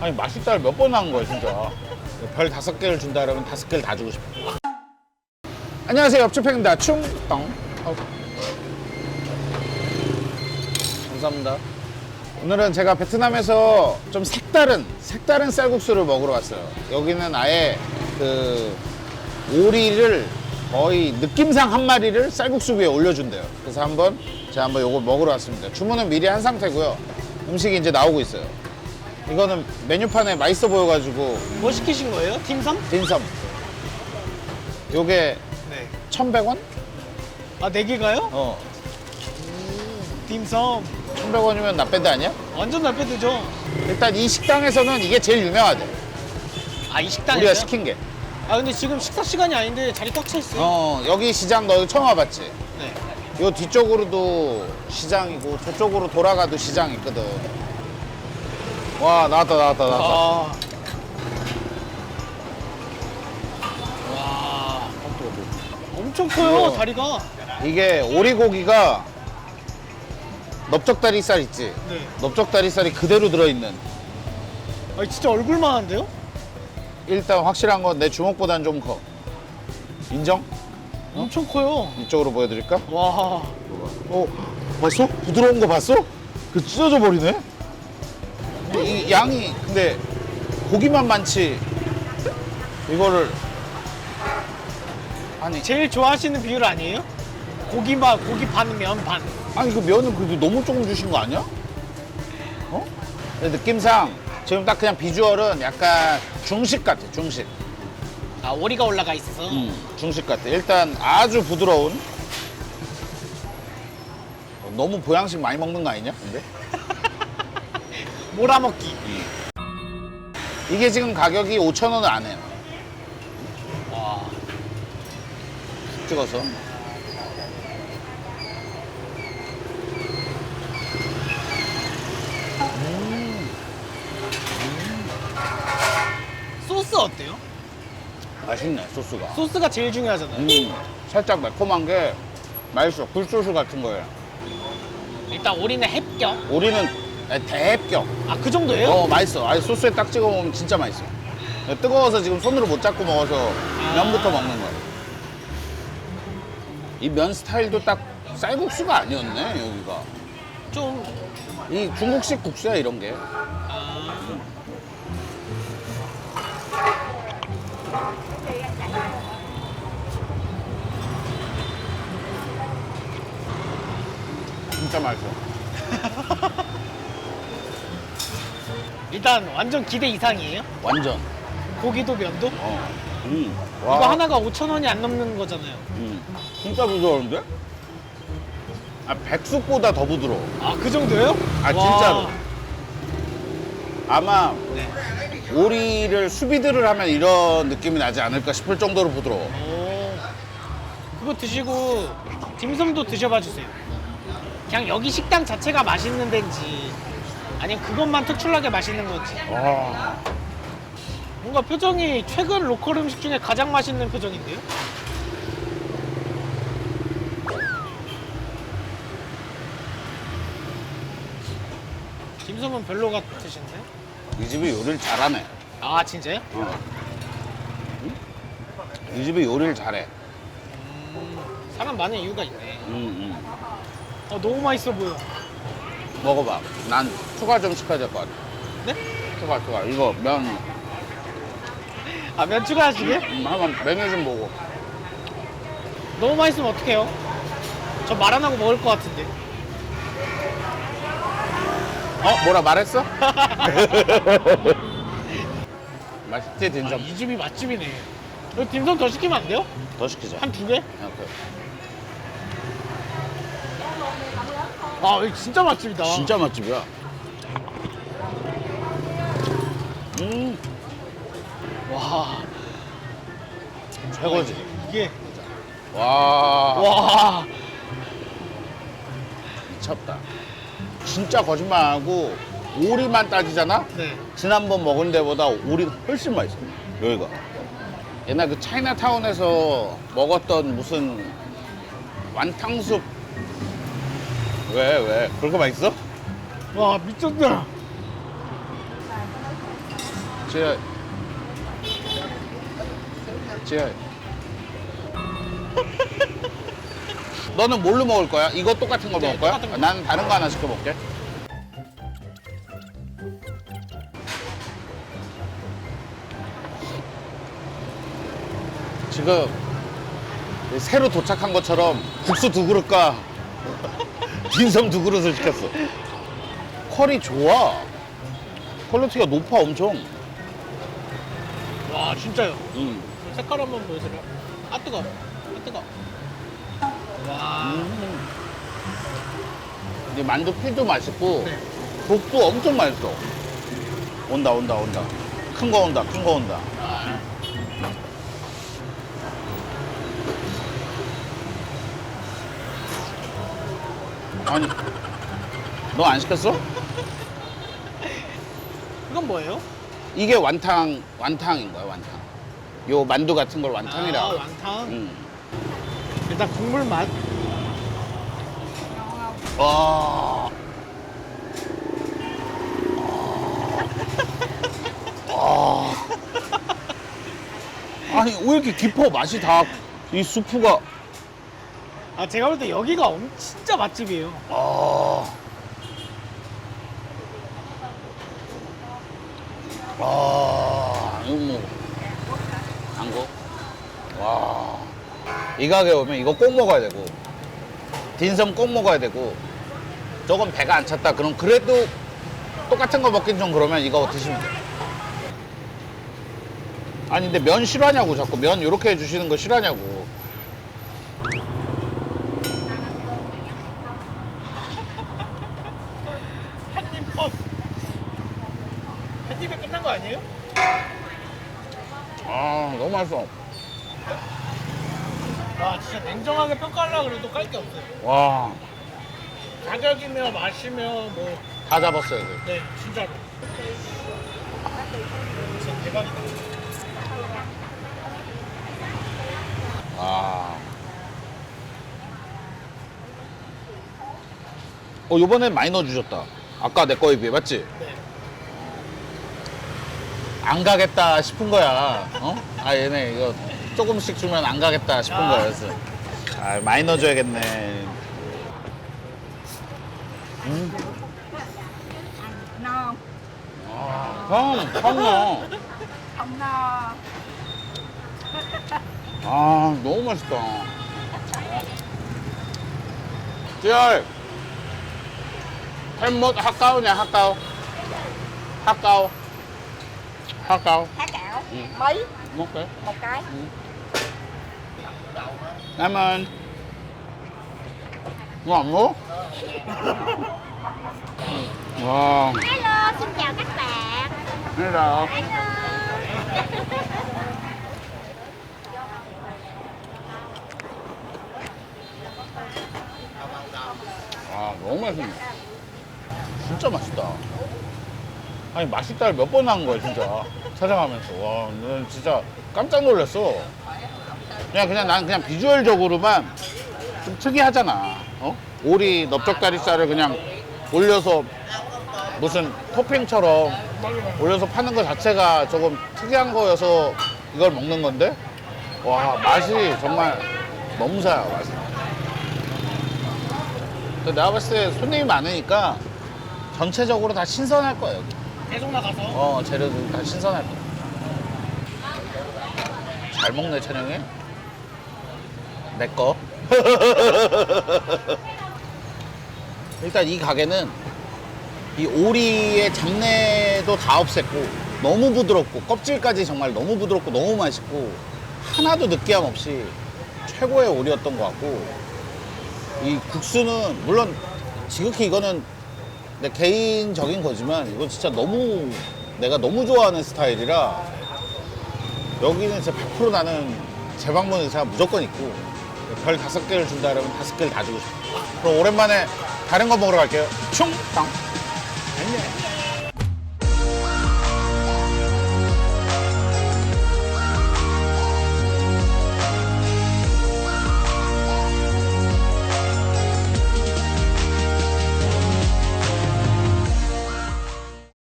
아니 맛있다를 몇 번 한 거야 진짜. 별 다섯 개를 준다 그러면 다섯 개를 다 주고 싶어. 안녕하세요 옆집행입니다 충떡. 어. 감사합니다. 오늘은 제가 베트남에서 좀 색다른 색다른 쌀국수를 먹으러 왔어요. 여기는 아예 그 오리를 거의 느낌상 한 마리를 쌀국수 위에 올려준대요. 그래서 한번 제가 한번 요걸 먹으러 왔습니다. 주문은 미리 한 상태고요. 음식이 이제 나오고 있어요 이거는 메뉴판에 맛있어 보여가지고 뭐 시키신 거예요? 팀섬? 딘섬 요게 네. 1,100원? 아, 네 개가요? 어 딤섬. 1,100원이면 나밴드 아니야? 완전 날빼드죠? 일단 이 식당에서는 이게 제일 유명하대 아, 이 식당에서요? 우리가 시킨 게 아, 근데 지금 식사 시간이 아닌데 자리 꽉 차 있어요. 어, 여기 시장 너 처음 와봤지? 네. 요 뒤쪽으로도 시장이고 저쪽으로 돌아가도 시장 있거든 와 나왔다 나왔다 나왔다 아. 와. 엄청 커요. 다리가. 이게 오리고기가 넓적다리살 있지? 네. 넓적다리살이 그대로 들어있는 아, 진짜 얼굴만 한데요? 일단 확실한 건 내 주먹보단 좀 커. 인정? 엄청 커요. 이쪽으로 보여드릴까? 와. 어, 봤어? 부드러운 거 봤어? 그 찢어져 버리네? 이 양이 근데 고기만 많지 이거를 아니 제일 좋아하시는 비율 아니에요? 고기만, 고기 반, 면 반. 아니 그 면은 그래도 너무 조금 주신 거 아니야? 어? 근데 느낌상 지금 딱 그냥 비주얼은 약간 중식 같아 중식 아, 오리가 올라가 있어서. 음, 중식 같아. 일단 아주 부드러운. 어, 너무 보양식 많이 먹는 거 아니냐? 근데 몰아먹기. 이게 지금 가격이 5천 원을 안 해요. 와. 찍어서. 소스 어때요? 맛있네 소스가. 소스가 제일 중요하잖아요. 음, 살짝 매콤한 게 맛있어. 굴소스 같은 거예요. 일단 오리는 합격. 우리는 대합격. 아, 그 정도예요? 어 맛있어. 아니 소스에 딱 찍어 먹으면 진짜 맛있어. 뜨거워서 지금 손으로 못 잡고 먹어서 면부터 먹는 거야. 이 면 스타일도 딱 쌀국수가 아니었네 여기가. 좀 이 중국식 국수야 이런 게. 진짜 맛있어. 일단 완전 기대 이상이에요. 완전. 고기도 면도 어. 음. 이거 하나가 5천 원이 안 넘는 거잖아요. 음. 진짜 부드러운데? 아 백숙보다 더 부드러워. 아 그 정도예요? 아, 와. 진짜로. 아마 네. 오리를 수비드를 하면 이런 느낌이 나지 않을까 싶을 정도로 부드러워. 오. 그거 드시고 딤섬도 드셔봐 주세요. 그냥 여기 식당 자체가 맛있는 데인지 아니면 그것만 특출나게 맛있는 건지. 와. 뭔가 표정이 최근 로컬 음식 중에 가장 맛있는 표정인데요? 딤섬은 별로 같으신데? 이 집이 요리를 잘하네. 아 진짜요? 이 집이 요리를 잘해. 사람 많은 이유가 있네. 음, 음. 어, 너무 맛있어 보여. 먹어봐. 난 추가 좀 시켜야 될 것 같아. 네? 추가, 추가. 이거 면, 아, 면 추가하시게? 음, 한번 메뉴 좀 보고. 너무 맛있으면 어떡해요? 저 말 안 하고 먹을 것 같은데. 어? 뭐라 말했어? 맛있지, 아, 딘섬? 이 집이 맛집이네. 여기 딤섬 더 시키면 안 돼요? 더 시키자. 한 두 개? 이렇게. 아, 여기 진짜 맛집이다. 진짜 맛집이야. 음, 와. 최고지. 이게. 와, 와. 미쳤다. 진짜 거짓말 안 하고 오리만 따지잖아? 네. 지난번 먹은 데보다 오리가 훨씬 맛있어. 여기가. 옛날 그 차이나타운에서 먹었던 무슨 완탕숲. 왜, 왜? 그렇게 맛있어? 와, 미쳤다. 지혜. 지혜. 너는 뭘로 먹을 거야? 이거 똑같은 거 네, 먹을 거야? 똑같은 거. 난 다른 거 하나 시켜 먹게. 지금 새로 도착한 것처럼 국수 두 그릇과 빈섬 두 그릇을 시켰어. 퀄이 좋아. 퀄리티가 높아 엄청. 와 진짜요. 음. 색깔 한번 보여주세요. 아 뜨거. 아 뜨거. 와. 음. 이제 만두 필도 맛있고 네. 국도 엄청 맛있어. 온다 온다 온다. 큰 거 온다 큰 거 온다. 아니 너 안 시켰어? 이건 뭐예요? 이게 완탕 완탕인 거야 완탕. 요 만두 같은 걸 완탕이라. 아, 고 완탕. 응. 일단 국물 맛. 와. 아. 아니 왜 이렇게 깊어 맛이 다 이 수프가 아 제가 볼 때 여기가 엄, 진짜 맛집이에요. 아. 아, 이거 뭐, 안고? 와. 이 가게 오면 이거 꼭 먹어야 되고, 딘섬 꼭 먹어야 되고, 조금 배가 안 찼다. 그럼 그래도 똑같은 거 먹긴 좀 그러면 이거 드시면 돼. 아니, 근데 면 싫어하냐고, 자꾸. 면 이렇게 해주시는 거 싫어하냐고. 한입 컵. 한 입에 끝난 거 아니에요? 아, 너무 맛있어. 와 진짜 냉정하게 평가하려고 그래도 깔 게 없어요. 와, 가격이며 맛이며 뭐. 다 잡았어요. 이거. 네 진짜로. 진짜 대박이다. 아. 어, 요번엔 많이 넣어주셨다. 아까 내 거에 비해, 맞지? 네. 안 가겠다 싶은 거야. 어? 아, 얘네 이거 조금씩 주면 안 가겠다 싶은 아. 거야. 그래서. 아, 많이 넣어줘야겠네. 음. no 아, 형, 형 넣어. không no 아, 너무 맛있다. cao. Hạt cao. Hạt cao. há cảo Ừ. mấy Một cái. một cái Cảm ơn. Ngon quá. Wow. hello xin chào các bạn Đây là hello 아, 너무 맛있네. 진짜 맛있다. 아니, 맛있다를 몇 번 한 거야, 진짜. 찾아가면서. 와, 난 진짜 깜짝 놀랐어. 그냥, 그냥, 난 그냥 비주얼적으로만 좀 특이하잖아. 어? 오리 넓적다리살을 그냥 올려서 무슨 토핑처럼 올려서 파는 것 자체가 조금 특이한 거여서 이걸 먹는 건데, 와, 맛이 정말 너무사야, 맛이. 내가 봤을 때 손님이 많으니까 전체적으로 다 신선할 거예요. 계속 나가서. 어, 재료도 다 신선할 거야. 잘 먹네, 찬영이. 내 거. 일단 이 가게는 이 오리의 잡내도 다 없앴고 너무 부드럽고 껍질까지 정말 너무 부드럽고 너무 맛있고 하나도 느끼함 없이 최고의 오리였던 것 같고 이 국수는 물론 지극히 이거는 내 개인적인 거지만 이거 진짜 너무 내가 너무 좋아하는 스타일이라 여기는 진짜 100% 나는 재방문 의사가 무조건 있고 별 다섯 개를 준다 그러면 다섯 개를 다 주고 싶어. 그럼 오랜만에 다른 거 먹으러 갈게요. 충당 아니네.